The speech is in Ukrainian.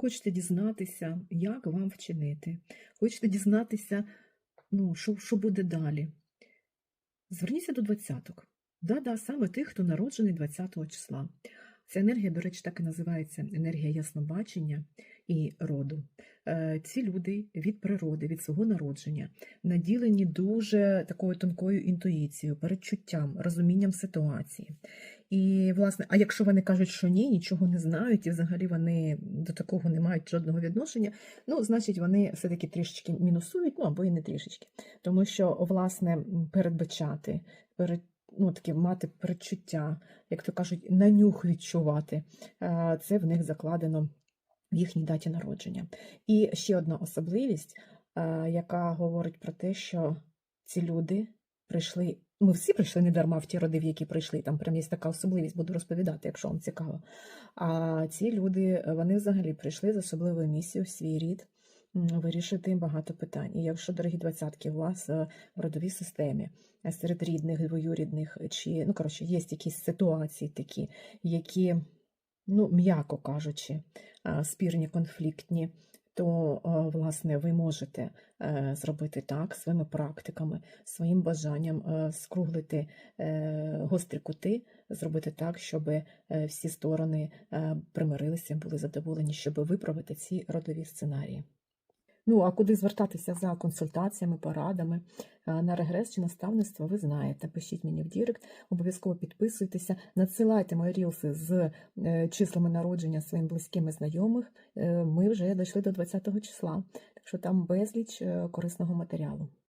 Хочете дізнатися, як вам вчинити. Хочете дізнатися, ну, що, що буде далі. Зверніться до двадцяток. Да-да, саме тих, хто народжений 20 числа. Ця енергія, до речі, так і називається енергія яснобачення і роду. Е, Ці люди від природи, від свого народження наділені дуже такою тонкою інтуїцією, передчуттям, розумінням ситуації. І, власне, а якщо вони кажуть, що ні, нічого не знають, і взагалі вони до такого не мають жодного відношення, ну, значить, вони все-таки трішечки мінусують, ну або і не трішечки. Тому що, власне, передбачати, перед, ну, таке мати передчуття, як то кажуть, на нюх відчувати, е, це в них закладено в їхній даті народження. І ще одна особливість, е, яка говорить про те, що ці люди прийшли. Ми всі прийшли не дарма в ті роди, в які прийшли. Там прям є така особливість, буду розповідати, якщо вам цікаво. А ці люди, вони взагалі прийшли з особливою місією в свій рід вирішити багато питань. І якщо, дорогі двадцятки, у вас е, в родовій системі е, серед рідних, двоюрідних, чи ну коротше, є якісь ситуації такі, які, ну, м'яко кажучи, е, спірні, конфліктні, то, власне, ви можете зробити так своїми практиками, своїм бажанням скруглити гострі кути, зробити так, щоб всі сторони примирилися, були задоволені, щоб виправити ці родові сценарії. Ну, а куди звертатися за консультаціями, порадами е, на регрес чи наставництво, ви знаєте. Пишіть мені в Дірект, обов'язково підписуйтеся, надсилайте мої рілси з е, числами народження своїм близьким і знайомих. Е, Ми вже дійшли до 20 числа, так що там безліч корисного матеріалу.